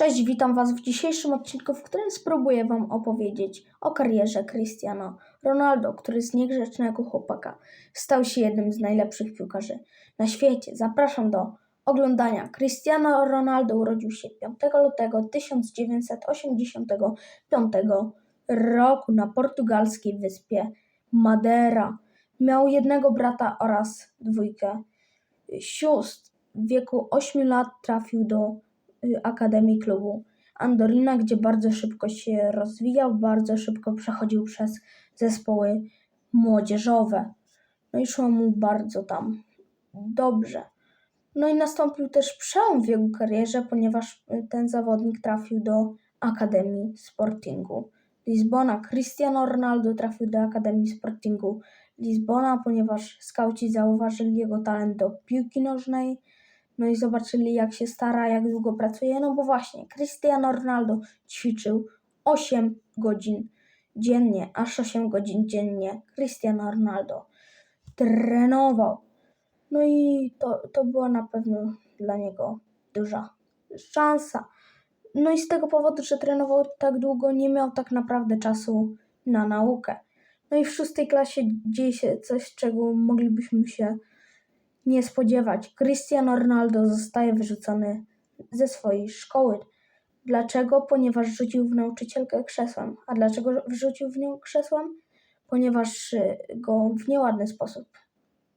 Cześć, witam Was w dzisiejszym odcinku, w którym spróbuję Wam opowiedzieć o karierze Cristiano Ronaldo, który z niegrzecznego chłopaka stał się jednym z najlepszych piłkarzy na świecie. Zapraszam do oglądania. Cristiano Ronaldo urodził się 5 lutego 1985 roku na portugalskiej wyspie Madeira. Miał jednego brata oraz dwójkę sióstr. W wieku 8 lat trafił do Akademii Klubu Andorina, gdzie bardzo szybko się rozwijał, bardzo szybko przechodził przez zespoły młodzieżowe. No i szło mu bardzo tam dobrze. No i nastąpił też przełom w jego karierze, ponieważ y, ten zawodnik trafił do Akademii Sportingu Lizbona. Cristiano Ronaldo trafił do Akademii Sportingu Lizbona, ponieważ skauci zauważyli jego talent do piłki nożnej, no i zobaczyli jak się stara, jak długo pracuje, no bo właśnie Cristiano Ronaldo ćwiczył 8 godzin dziennie, aż 8 godzin dziennie Cristiano Ronaldo trenował. No i to, to była na pewno dla niego duża szansa. No i z tego powodu, że trenował tak długo, nie miał tak naprawdę czasu na naukę. No i w szóstej klasie dzieje się coś, czego moglibyśmy się nie spodziewać. Cristiano Ronaldo zostaje wyrzucony ze swojej szkoły. Dlaczego? Ponieważ rzucił w nauczycielkę krzesłem. A dlaczego wrzucił w nią krzesłem? Ponieważ y, go w nieładny sposób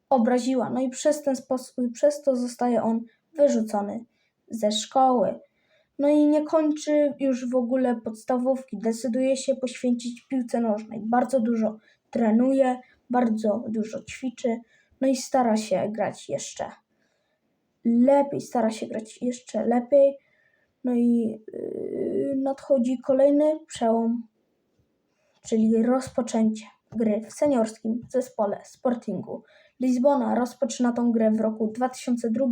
obraziła. No i przez ten sposób, przez to zostaje on wyrzucony ze szkoły. No i nie kończy już w ogóle podstawówki. Decyduje się poświęcić piłce nożnej. Bardzo dużo trenuje, bardzo dużo ćwiczy. No i stara się grać jeszcze lepiej, stara się grać jeszcze lepiej. No i yy, nadchodzi kolejny przełom, czyli rozpoczęcie gry w seniorskim zespole Sportingu Lizbona. Rozpoczyna tą grę w roku 2002,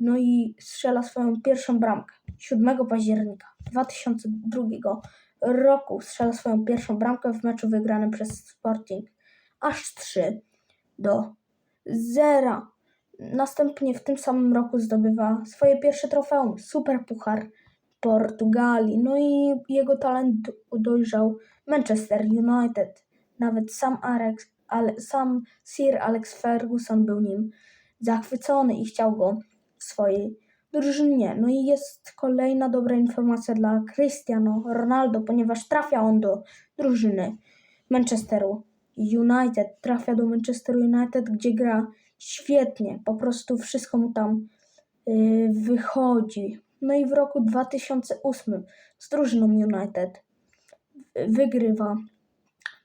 no i strzela swoją pierwszą bramkę 7 października 2002 roku. Strzela swoją pierwszą bramkę w meczu wygranym przez Sporting aż 3 do 0. Następnie w tym samym roku zdobywa swoje pierwsze trofeum, Superpuchar Portugalii. No i jego talent dojrzał Manchester United. Nawet sam, Alex, ale, sam Sir Alex Ferguson był nim zachwycony i chciał go w swojej drużynie. No i jest kolejna dobra informacja dla Cristiano Ronaldo, ponieważ trafia on do drużyny Manchesteru United. Trafia do Manchesteru United, gdzie gra świetnie. Po prostu wszystko mu tam yy, wychodzi. No i w roku 2008 z drużyną United wygrywa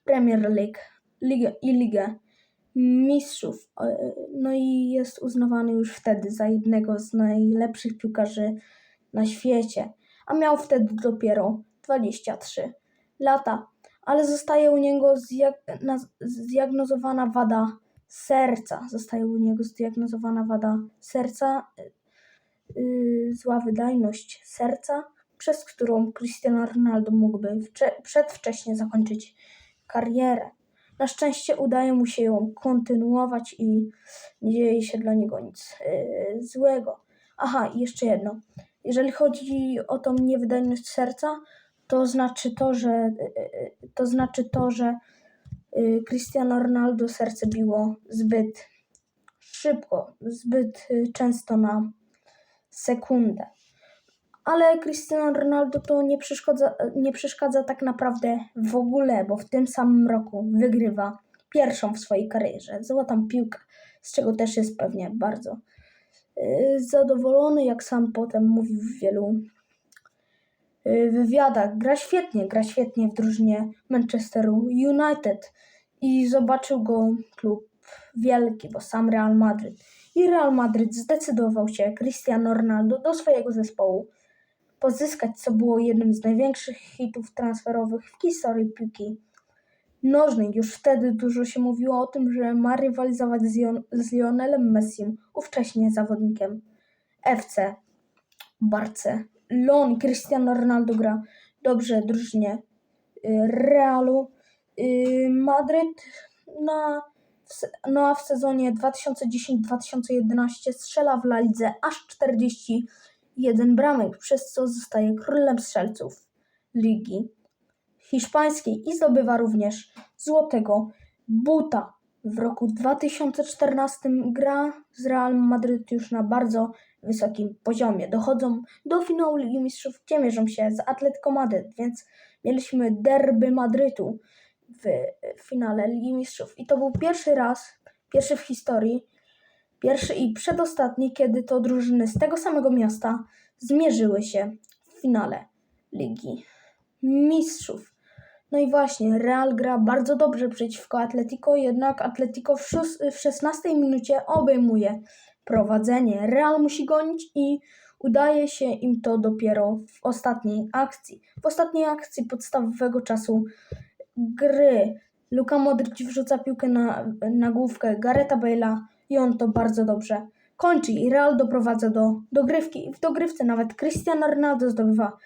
Premier League ligę, i Ligę Mistrzów. E, No i jest uznawany już wtedy za jednego z najlepszych piłkarzy na świecie. A miał wtedy dopiero 23 lata. Ale zostaje u niego zdiag- na- zdiagnozowana wada serca. Zostaje u niego zdiagnozowana wada serca, yy, zła wydajność serca, przez którą Cristiano Ronaldo mógłby wcze- przedwcześnie zakończyć karierę. Na szczęście udaje mu się ją kontynuować i nie dzieje się dla niego nic yy, złego. Aha, jeszcze jedno. Jeżeli chodzi o tą niewydajność serca, to znaczy to, że yy, to znaczy to, że yy, Cristiano Ronaldo serce biło zbyt szybko, zbyt yy, często na sekundę. Ale Cristiano Ronaldo to nie przeszkadza, nie przeszkadza tak naprawdę w ogóle, bo w tym samym roku wygrywa pierwszą w swojej karierze złotą piłkę, z czego też jest pewnie bardzo yy, zadowolony, jak sam potem mówił w wielu wywiadach. Gra świetnie, gra świetnie w drużynie Manchesteru United i zobaczył go klub wielki, bo sam Real Madryt. I Real Madryt zdecydował się Cristiano Ronaldo do swojego zespołu pozyskać, co było jednym z największych hitów transferowych w historii piłki nożnej. Już wtedy dużo się mówiło o tym, że ma rywalizować z, Lionelem Messim, ówcześnie zawodnikiem FC Barcelony. Cristiano Ronaldo gra dobrze drużynie y, Realu y, Madryt. Na, no a w sezonie 2010-2011 strzela w La Lidze aż 40 jeden bramek, przez co zostaje królem strzelców ligi hiszpańskiej i zdobywa również złotego buta. W roku 2014 gra z Real Madryt już na bardzo wysokim poziomie. Dochodzą do finału Ligi Mistrzów, gdzie mierzą się z Atletico Madryt, więc mieliśmy derby Madrytu w finale Ligi Mistrzów. I to był pierwszy raz, pierwszy w historii, pierwszy i przedostatni, kiedy to drużyny z tego samego miasta zmierzyły się w finale Ligi Mistrzów. No i właśnie, Real gra bardzo dobrze przeciwko Atletico, jednak Atletico w, w 16 minucie obejmuje prowadzenie. Real musi gonić i udaje się im to dopiero w ostatniej akcji. W ostatniej akcji podstawowego czasu gry Luka Modric wrzuca piłkę na, na główkę Gareta Bale'a i on to bardzo dobrze kończy i Real doprowadza do dogrywki. W dogrywce nawet Cristiano Ronaldo zdobywa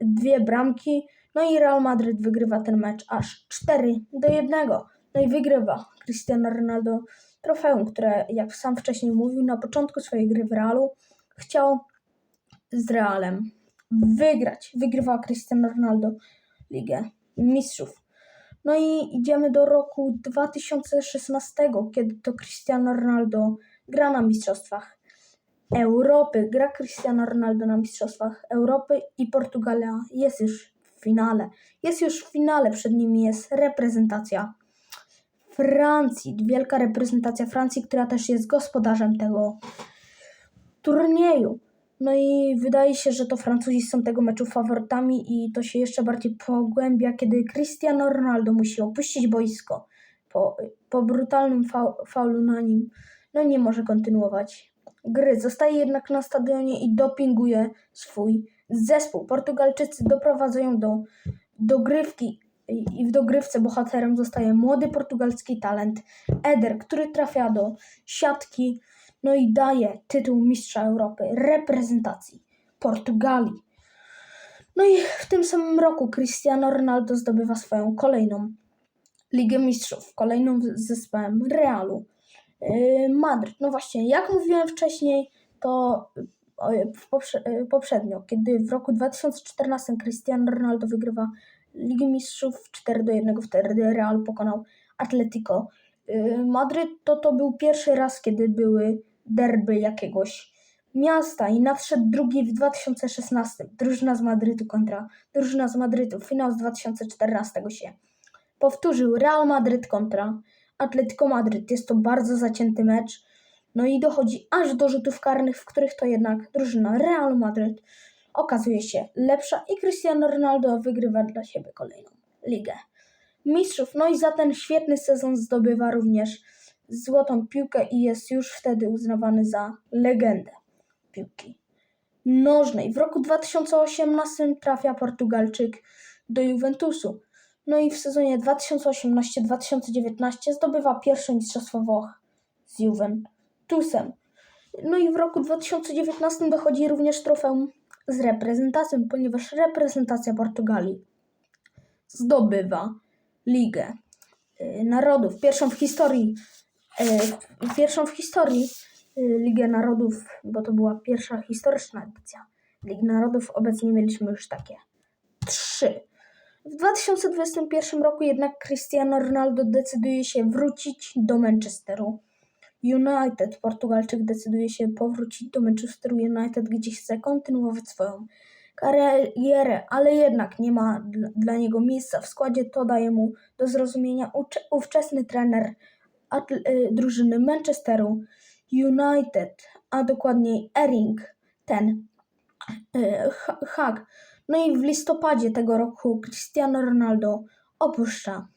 dwie bramki, no i Real Madryt wygrywa ten mecz aż 4 do 1. No i wygrywa Cristiano Ronaldo trofeum, które jak sam wcześniej mówił, na początku swojej gry w Realu chciał z Realem wygrać. Wygrywa Cristiano Ronaldo Ligę Mistrzów. No i idziemy do roku 2016, kiedy to Cristiano Ronaldo gra na Mistrzostwach Europy. Gra Cristiano Ronaldo na Mistrzostwach Europy i Portugalia jest już finale. Jest już w finale, przed nimi jest reprezentacja Francji. Wielka reprezentacja Francji, która też jest gospodarzem tego turnieju. No i wydaje się, że to Francuzi są tego meczu faworytami i to się jeszcze bardziej pogłębia, kiedy Cristiano Ronaldo musi opuścić boisko po, po brutalnym fau, faulu na nim. No nie może kontynuować gry. Zostaje jednak na stadionie i dopinguje swój zespół. Portugalczycy doprowadzają do dogrywki i w dogrywce bohaterem zostaje młody portugalski talent Eder, który trafia do siatki, no i daje tytuł mistrza Europy reprezentacji Portugalii. No i w tym samym roku Cristiano Ronaldo zdobywa swoją kolejną Ligę Mistrzów, kolejną z zespołem Realu yy, Madryt. No właśnie, jak mówiłem wcześniej, to yy, poprzednio, kiedy w roku 2014 Cristiano Ronaldo wygrywa Ligi Mistrzów 4 do 1, wtedy Real pokonał Atletico yy, Madryt, to to był pierwszy raz, kiedy były derby jakiegoś miasta i nadszedł drugi w 2016. Drużyna z Madrytu kontra drużyna z Madrytu. Finał z 2014 się powtórzył. Real Madryt kontra Atletico Madryt. Jest to bardzo zacięty mecz. No i dochodzi aż do rzutów karnych, w których to jednak drużyna Real Madryt okazuje się lepsza i Cristiano Ronaldo wygrywa dla siebie kolejną ligę mistrzów. No i za ten świetny sezon zdobywa również złotą piłkę i jest już wtedy uznawany za legendę piłki nożnej. W roku 2018 trafia Portugalczyk do Juventusu. No i w sezonie 2018-2019 zdobywa pierwsze mistrzostwo Włoch z Juventusem. No i w roku 2019 dochodzi również trofeum z reprezentacją, ponieważ reprezentacja Portugalii zdobywa Ligę y, Narodów, pierwszą w historii, y, pierwszą w historii y, Ligę Narodów, bo to była pierwsza historyczna edycja Ligi Narodów. Obecnie mieliśmy już takie trzy. W 2021 roku jednak Cristiano Ronaldo decyduje się wrócić do Manchesteru United. Portugalczyk decyduje się powrócić do Manchesteru United, gdzie chce kontynuować swoją karierę, ale jednak nie ma dla, niego miejsca w składzie. To daje mu do zrozumienia ówczesny trener y, drużyny Manchesteru United, a dokładniej Ering, ten Ha- Hag. No i w listopadzie tego roku Cristiano Ronaldo opuszcza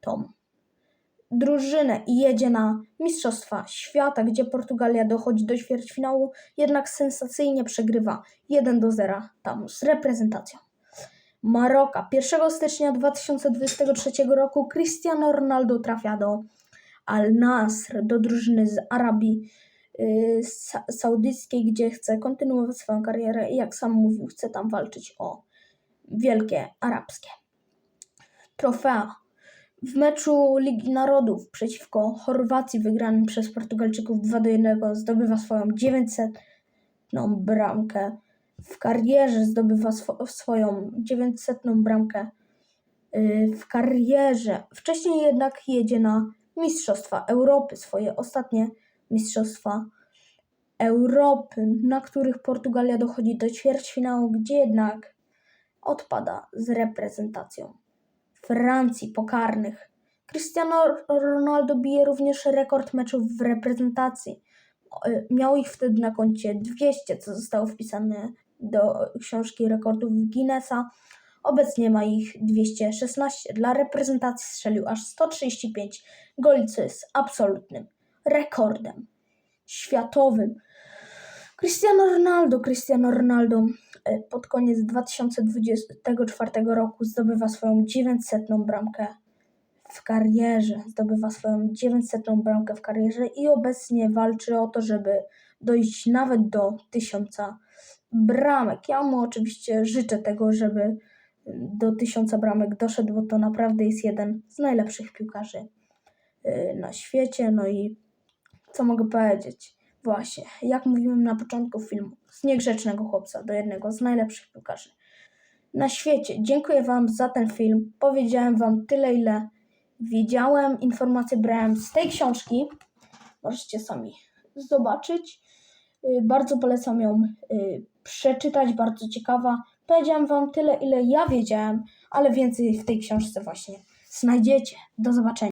tą drużynę i jedzie na Mistrzostwa Świata, gdzie Portugalia dochodzi do ćwierćfinału, jednak sensacyjnie przegrywa 1 do 0 tam z reprezentacją Maroka. 1 stycznia 2023 roku Cristiano Ronaldo trafia do Al Nasr, do drużyny z Arabii yy, Sa- Saudyjskiej, gdzie chce kontynuować swoją karierę i jak sam mówił, chce tam walczyć o wielkie arabskie trofea. W meczu Ligi Narodów przeciwko Chorwacji wygranym przez Portugalczyków 2 do 1 zdobywa swoją 900 bramkę w karierze, zdobywa swo- swoją 900 bramkę y, w karierze. Wcześniej jednak jedzie na Mistrzostwa Europy, swoje ostatnie Mistrzostwa Europy, na których Portugalia dochodzi do ćwierćfinału, gdzie jednak odpada z reprezentacją Francji pokarnych. Cristiano Ronaldo bije również rekord meczów w reprezentacji. Y, Miał ich wtedy na koncie 200, co zostało wpisane do książki rekordów Guinnessa. Obecnie ma ich 216. Dla reprezentacji strzelił aż 135 goli, co jest absolutnym rekordem światowym. Cristiano Ronaldo, Cristiano Ronaldo e, pod koniec 2024 roku zdobywa swoją 900 bramkę w karierze. Zdobywa swoją 900 bramkę w karierze i obecnie walczy o to, żeby dojść nawet do 1000 bramek. Ja mu oczywiście życzę tego, żeby do 1000 bramek doszedł, bo to naprawdę jest jeden z najlepszych piłkarzy y, na świecie. No i co mogę powiedzieć? Właśnie, jak mówiłem na początku filmu, z niegrzecznego chłopca do jednego z najlepszych piłkarzy na świecie. Dziękuję Wam za ten film. Powiedziałem Wam tyle, ile wiedziałem. Informacje brałem z tej książki. Możecie sami zobaczyć. Y, Bardzo polecam ją y, przeczytać, bardzo ciekawa. Powiedziałem Wam tyle, ile ja wiedziałem, ale więcej w tej książce właśnie znajdziecie. Do zobaczenia.